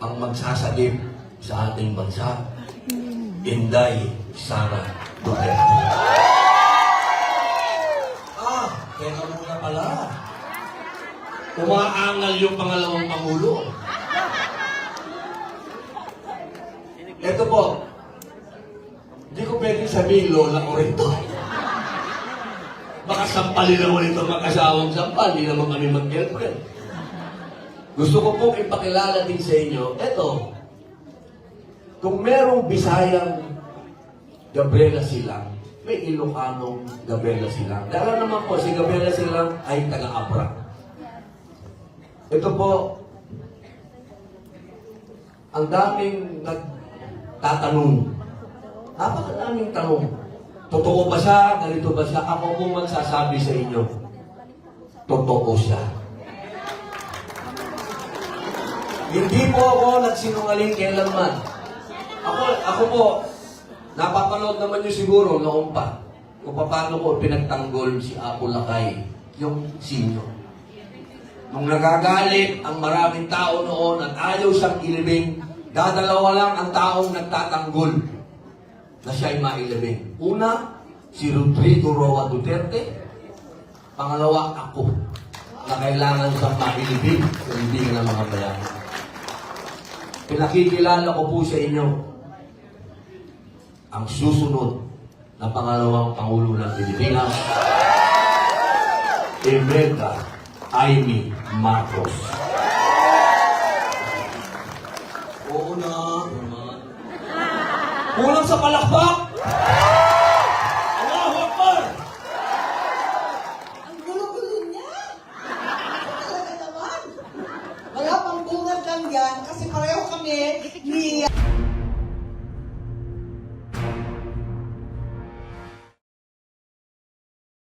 ang magsasagip sa ating bansa. Inday Sara Duterte. Ah, teka muna pala. Umaangal yung pangalawang Pangulo. Ito po, hindi ko pwedeng sabihin lola ko rin to. Baka sampalin naman ito mag-asawang sampal, hindi naman kami mag-girlfriend. Gusto ko pong ipakilala din sa inyo, eto, kung merong Bisayang Gabriela Silang, may Ilocanong Gabriela Silang. Dahil naman po, si Gabriela Silang ay taga-Abra. Ito po, ang daming nagtatanong. Napakadaming tanong. Totoo ba siya? Ganito ba siya? Ako po magsasabi sa inyo, totoo siya. Hindi po ako nagsinungaling kailanman. Ako, ako po, napapanood naman niyo siguro noon pa kung paano ko pinagtanggol si Apo Lakay, yung sinyo. Nung nagagalit ang maraming tao noon at ayaw siyang ilibing, dadalawa lang ang taong nagtatanggol na siya ay mailibing. Una, si Rodrigo Roa Duterte. Pangalawa, ako na kailangan siyang mailibing sa libingan ng mga bayan. Pinakikilala ko po sa inyo ang susunod na pangalawang Pangulo ng Pilipinas, Imelda Amy Marcos. Oo na. Kulang sa palakpak! Allahu Akbar! Ang gulo-gulo niya. Talaga naman. Wala pang bunga lang yan kasi pareho kami ni